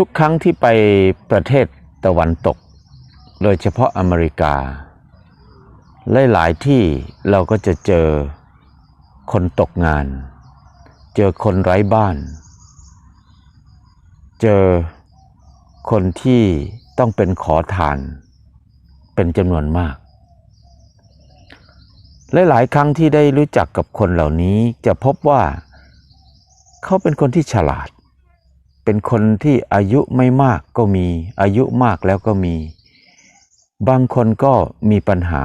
ทุกครั้งที่ไปประเทศตะวันตก โดยเฉพาะอเมริกา หลาย ๆ ที่เราก็จะเจอคนตกงาน เจอคนไร้บ้าน เจอคนที่ต้องเป็นขอทาน เป็นจำนวนมากหลายๆครั้งที่ได้รู้จักกับคนเหล่านี้จะพบว่า เขาเป็นคนที่ฉลาด เป็นคนที่อายุไม่มากก็มี อายุมากแล้วก็มี บางคนก็มีปัญหา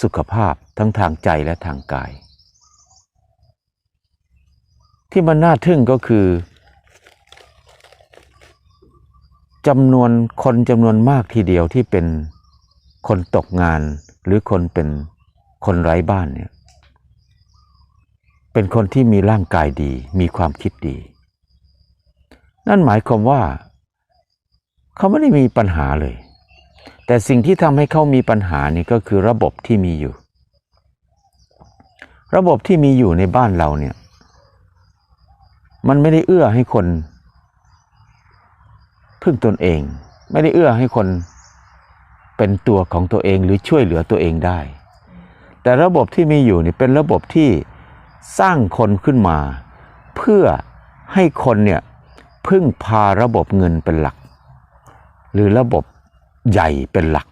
สุขภาพทั้งทางใจและทางกาย ที่มันน่าทึ่งก็คือจำนวนคนจำนวนมากทีเดียวที่เป็นคนตกงานหรือคนเป็นคนไร้บ้านเนี่ยเป็นคนที่มีร่างกายดี มีความคิดดี นั่นหมายความว่า เขาไม่ได้มีปัญหาเลย แต่สิ่งที่ทำให้เขามีปัญหานี่ก็คือระบบที่มีอยู่ ระบบที่มีอยู่ในบ้านเราเนี่ย มันไม่ได้เอื้อให้คนพึ่งตนเอง ไม่ได้เอื้อให้คนเป็นตัวของตัวเองหรือช่วยเหลือตัวเองได้ แต่ระบบที่มีอยู่นี่เป็นระบบที่สร้างคนขึ้นมา เพื่อให้คนเนี่ย พึ่งพาระบบเงินเป็นหลัก หรือระบบใหญ่เป็นหลัก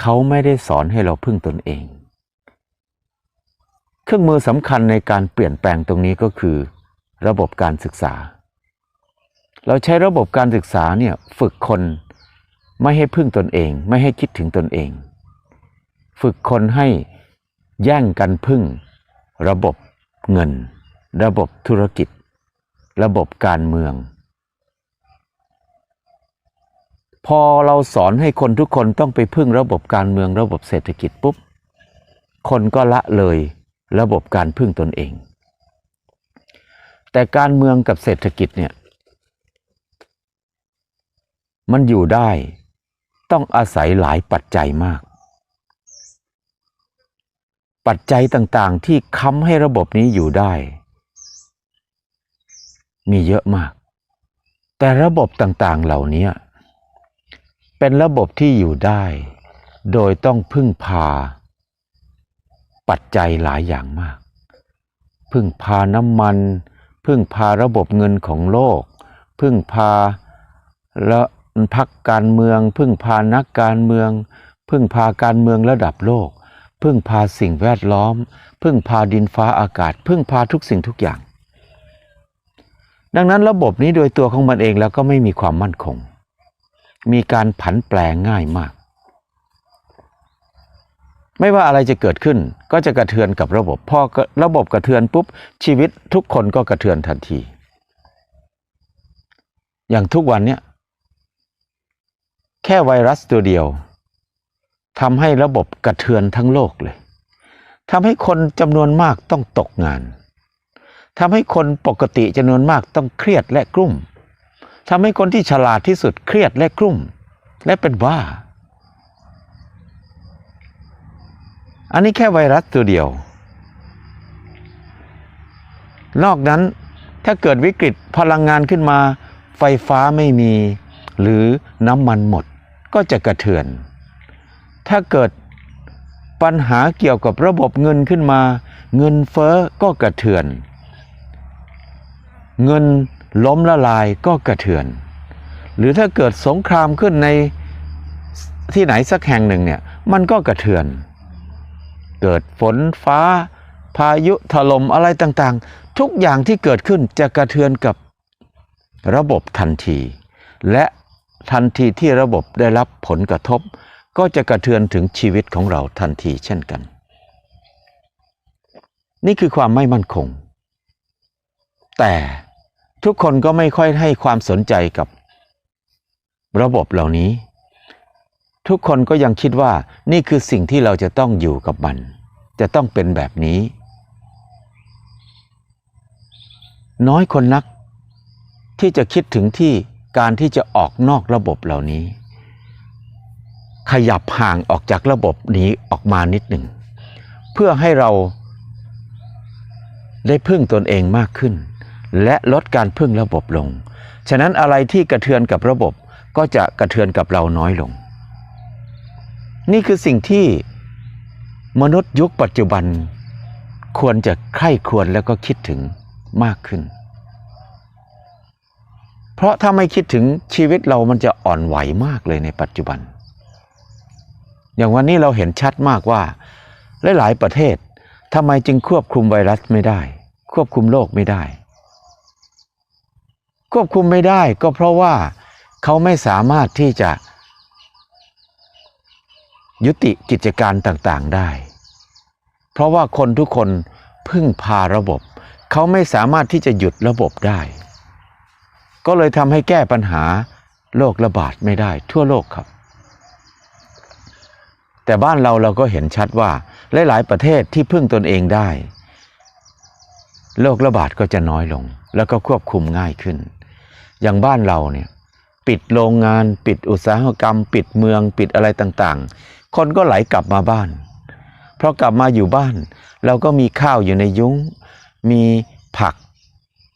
เขาไม่ได้สอนให้เราพึ่งตนเอง เครื่องมือสำคัญในการเปลี่ยนแปลงตรงนี้ก็คือ ระบบการศึกษา เราใช้ระบบการศึกษาเนี่ยฝึกคนไม่ให้พึ่งตนเอง ไม่ให้คิดถึงตนเอง ฝึกคนให้แย่งกันพึ่ง ระบบเงิน ระบบธุรกิจ ระบบการเมือง พอเราสอนให้คนทุกคนต้องไปพึ่งระบบการเมืองระบบเศรษฐกิจปุ๊บ คนก็ละเลยระบบการพึ่งตนเอง แต่การเมืองกับเศรษฐกิจเนี่ย มันอยู่ได้ต้องอาศัยหลายปัจจัยมาก ปัจจัยต่างๆที่ค้ำให้ระบบนี้อยู่ได้ มีเยอะมาก แต่ระบบต่างๆเหล่านี้เป็นระบบที่อยู่ได้ โดยต้องพึ่งพา ปัจจัยหลายอย่างมาก พึ่งพาน้ำมัน พึ่งพาระบบเงินของโลก พึ่งพาและพักการเมือง พึ่งพานักการเมือง พึ่งพาการเมืองระดับโลก พึ่งพาสิ่งแวดล้อม พึ่งพาดินฟ้าอากาศ พึ่งพาทุกสิ่งทุกอย่าง ดังนั้นระบบนี้โดยตัวของมันเองแล้วก็ไม่มีความมั่นคง มีการผันแปลงง่ายมาก ไม่ว่าอะไรจะเกิดขึ้นก็จะกระเทือนกับระบบ พอระบบกระเทือนปุ๊บชีวิตทุกคนก็กระเทือนทันที อย่างทุกวันเนี้ยแค่ไวรัสตัวเดียวทำให้ระบบกระเทือนทั้งโลกเลยทำให้คนจำนวนมากต้องตกงาน ทำให้คนปกติจำนวนมากต้องเครียดและกลุ้มทำให้คนที่ฉลาดที่สุดเครียดและกลุ้มและเป็นบ้า อันนี้แค่ไวรัสตัวเดียว นอกนั้นถ้าเกิดวิกฤตพลังงานขึ้นมา ไฟฟ้าไม่มี หรือน้ำมันหมดก็จะกระเทือน ถ้าเกิดปัญหาเกี่ยวกับระบบเงินขึ้นมา เงินเฟ้อก็กระเทือน เงินล้มละลายก็กระเทือน หรือถ้าเกิดสงครามขึ้นในที่ไหนสักแห่งหนึ่งเนี่ยมันก็กระเทือน เกิดฝนฟ้า พายุถล่มอะไรต่างๆ ทุกอย่างที่เกิดขึ้นจะกระเทือนกับระบบทันที และทันทีที่ระบบได้รับผลกระทบ ก็จะกระเทือนถึงชีวิตของเราทันทีเช่นกัน นี่คือความไม่มั่นคง แต่ ทุกคนก็ไม่ค่อยให้ความสนใจกับระบบเหล่านี้ ทุกคนก็ยังคิดว่านี่คือสิ่งที่เราจะต้องอยู่กับมัน จะต้องเป็นแบบนี้ น้อยคนนักที่จะคิดถึงที่การที่จะออกนอกระบบเหล่านี้ ขยับห่างออกจากระบบนี้ออกมานิดหนึ่ง เพื่อให้เราได้พึ่งตนเองมากขึ้น และลดการพึ่งระบบลง ฉะนั้นอะไรที่กระเทือนกับระบบก็จะกระเทือนกับเราน้อยลง นี่คือสิ่งที่มนุษย์ยุคปัจจุบัน ควรจะใคร่ควรแล้วก็คิดถึงมากขึ้น เพราะถ้าไม่คิดถึงชีวิตเรามันจะอ่อนไหวมากเลยในปัจจุบัน อย่างวันนี้เราเห็นชัดมากว่า หลาย ๆ ประเทศทำไมจึงควบคุมไวรัสไม่ได้ ควบคุมโรคไม่ได้ ควบคุมไม่ได้ก็เพราะว่าเขาไม่สามารถที่จะยุติกิจการต่างๆได้ เพราะว่าคนทุกคนพึ่งพาระบบ เขาไม่สามารถที่จะหยุดระบบได้ ก็เลยทำให้แก้ปัญหาโรคระบาดไม่ได้ทั่วโลกครับ แต่บ้านเราเราก็เห็นชัดว่าหลาย ๆ ประเทศที่พึ่งตนเองได้โรคระบาดก็จะน้อยลง แล้วก็ควบคุมง่ายขึ้น อย่างบ้านเราเนี่ยปิดโรงงานปิดอุตสาหกรรม ปิดเมืองปิดอะไรต่างๆ คนก็ไหลกลับมาบ้าน เพราะกลับมาอยู่บ้าน เราก็มีข้าวอยู่ในยุ้ง มีผัก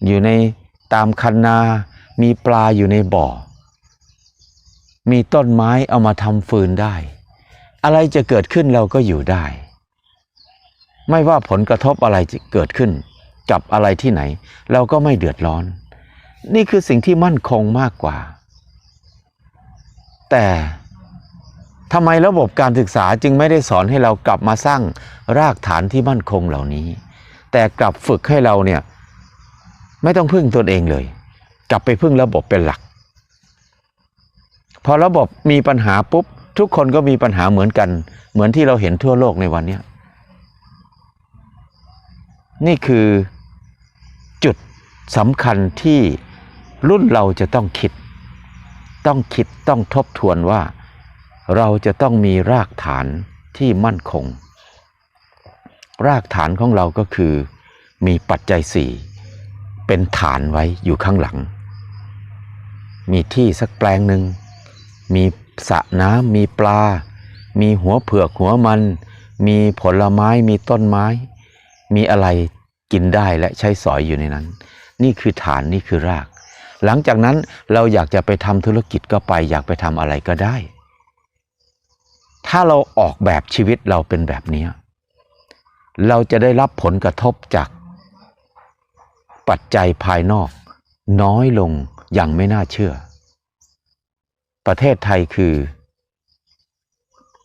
อยู่ในตามคันนา มีปลาอยู่ในบ่อ มีต้นไม้เอามาทำฟืนได้ อะไรจะเกิดขึ้นเราก็อยู่ได้ ไม่ว่าผลกระทบอะไรจะเกิดขึ้น กับอะไรที่ไหน เราก็ไม่เดือดร้อน นี่คือสิ่งที่มั่นคงมากกว่า แต่ทำไมระบบการศึกษาจึงไม่ได้สอนให้เรากลับมาสร้างรากฐานที่มั่นคงเหล่านี้ แต่กลับฝึกให้เราเนี่ยไม่ต้องพึ่งตนเองเลย กลับไปพึ่งระบบเป็นหลัก พอระบบมีปัญหาปุ๊บ ทุกคนก็มีปัญหาเหมือนกัน เหมือนที่เราเห็นทั่วโลกในวันนี้นี่คือจุดสำคัญที่ รุ่นเราจะต้องคิด ต้องคิดต้องทบทวนว่า เราจะต้องมีรากฐานที่มั่นคง รากฐานของเราก็คือมีปัจจัยสี่เป็นฐานไว้อยู่ข้างหลัง มีที่สักแปลงหนึ่ง มีสระน้ำมีปลา มีหัวเผือกหัวมัน มีผลไม้มีต้นไม้ มีอะไรกินได้และใช้สอยอยู่ในนั้น นี่คือฐานนี่คือราก หลังจากนั้นเราอยากจะไปทำธุรกิจก็ไป อยากไปทำอะไรก็ได้ ถ้าเราออกแบบชีวิตเราเป็นแบบนี้ เราจะได้รับผลกระทบจาก ปัจจัยภายนอก น้อยลงอย่างไม่น่าเชื่อ ประเทศไทยคือ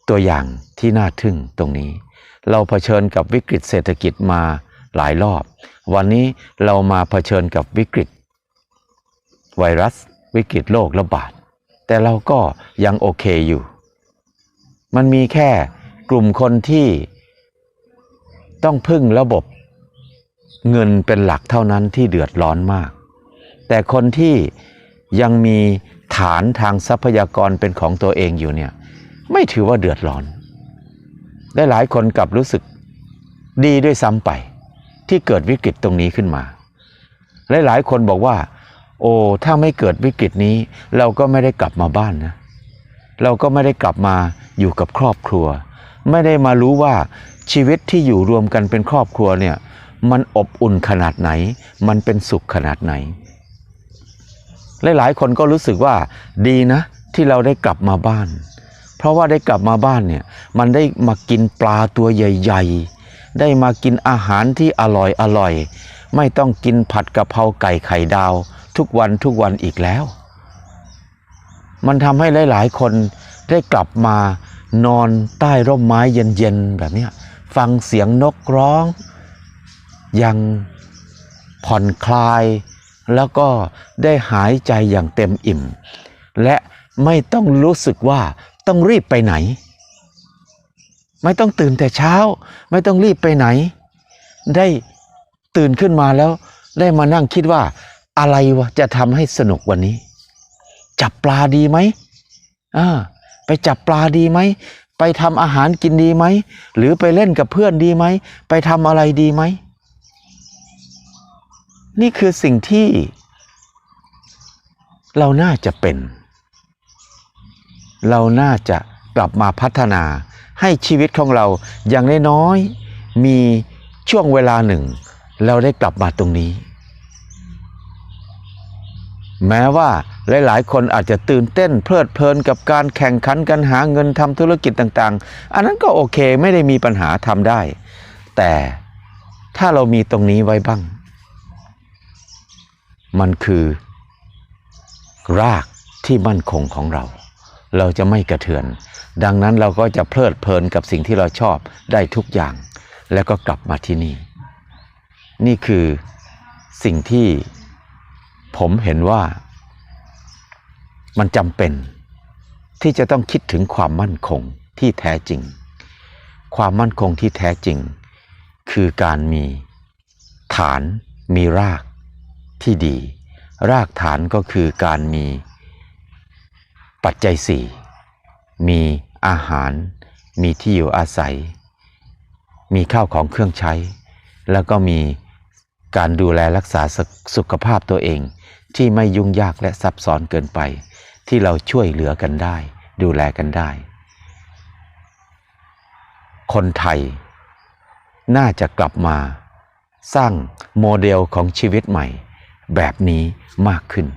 ตัวอย่างที่น่าทึ่งตรงนี้ เราเผชิญกับวิกฤตเศรษฐกิจมาหลายรอบ วันนี้เรามาเผชิญกับวิกฤต ไวรัสวิกฤตโรคระบาด แต่เราก็ยังโอเคอยู่ มันมีแค่กลุ่มคนที่ต้องพึ่งระบบเงินเป็นหลักเท่านั้นที่เดือดร้อนมาก แต่คนที่ยังมีฐานทางทรัพยากรเป็นของตัวเองอยู่เนี่ยไม่ถือว่าเดือดร้อน และหลายคนกลับรู้สึกดีด้วยซ้ำไป ที่เกิดวิกฤตตรงนี้ขึ้นมา หลายๆคนบอกว่า โอ้ถ้าไม่เกิดวิกฤตนี้ เราก็ไม่ได้กลับมาบ้านนะ เราก็ไม่ได้กลับมาอยู่กับครอบครัว ไม่ได้มารู้ว่าชีวิตที่อยู่รวมกันเป็นครอบครัวเนี่ยมันอบอุ่นขนาดไหน มันเป็นสุขขนาดไหน หลายๆ คนก็รู้สึกว่าดีนะที่เราได้กลับมาบ้าน เพราะว่าได้กลับมาบ้านเนี่ยมันได้มากินปลาตัวใหญ่ๆ ได้มากินอาหารที่อร่อยอร่อย ไม่ต้องกินผัดกะเพราไก่ไข่ดาว ทุกวันทุกวันอีกแล้ว มันทำให้หลาย ๆ คนได้กลับมานอนใต้ร่มไม้เย็น ๆ แบบนี้ฟังเสียงนกร้อง ยังผ่อนคลาย แล้วก็ได้หายใจอย่างเต็มอิ่ม และไม่ต้องรู้สึกว่าต้องรีบไปไหน ไม่ต้องตื่นแต่เช้า ไม่ต้องรีบไปไหน ได้ตื่นขึ้นมาแล้วได้มานั่งคิดว่า อะไรวะจะทำให้สนุกวันนี้ จับปลาดีไหมอ่าไปจับปลาดีไหมไปทำอาหารกินดีไหมหรือไปเล่นกับเพื่อนดีไหมไปทำอะไรดีไหม นี่คือสิ่งที่ เราน่าจะเป็น เราน่าจะกลับมาพัฒนาให้ชีวิตของเราอย่างน้อยๆมีช่วงเวลาหนึ่ง เราได้กลับมาตรงนี้ แม้ว่าหลาย ๆ คนอาจจะตื่นเต้นเพลิดเพลินกับการแข่งขันกันหาเงินทำธุรกิจต่างๆ อันนั้นก็โอเคไม่ได้มีปัญหาทำได้ แต่ถ้าเรามีตรงนี้ไว้บ้าง มันคือ รากที่มั่นคงของเรา เราจะไม่กระเทือน ดังนั้นเราก็จะเพลิดเพลินกับสิ่งที่เราชอบได้ทุกอย่าง แล้วก็กลับมาที่นี่ นี่คือสิ่งที่ ผมเห็นว่ามันจำเป็นที่จะต้องคิดถึงความมั่นคงที่แท้จริง ความมั่นคงที่แท้จริง คือการมีฐานมีรากที่ดี รากฐานก็คือการมีปัจจัยสี่มีอาหาร มีที่อยู่อาศัย มีข้าวของเครื่องใช้ แล้วก็มี การดูแลรักษาสุสุขภาพตัวเอง ที่ไม่ยุ่งยากและซับซ้อนเกินไป ที่เราช่วยเหลือกันได้ ดูแลกันได้ คนไทย น่าจะกลับมา สร้างโมเดลของชีวิตใหม่ แบบนี้มากขึ้น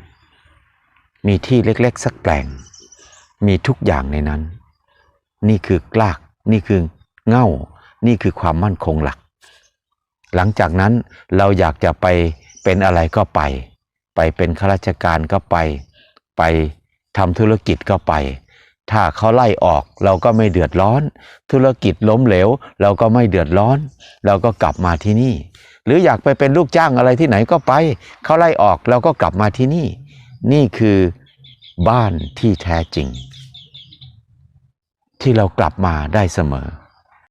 มีที่เล็กๆ สักแปลง มีทุกอย่างในนั้น นี่คือกลาก นี่คือเง่า นี่คือความมั่นคงหลัก หลังจากนั้นเราอยากจะไปเป็นอะไรก็ไป ไปเป็นข้าราชการก็ไป ไปทำธุรกิจก็ไป ถ้าเขาไล่ออกเราก็ไม่เดือดร้อน ธุรกิจล้มเหลว เราก็ไม่เดือดร้อน เราก็กลับมาที่นี่ หรืออยากไปเป็นลูกจ้างอะไรที่ไหนก็ไป เขาไล่ออกเราก็กลับมาที่นี่ นี่คือบ้านที่แท้จริง ที่เรากลับมาได้เสมอ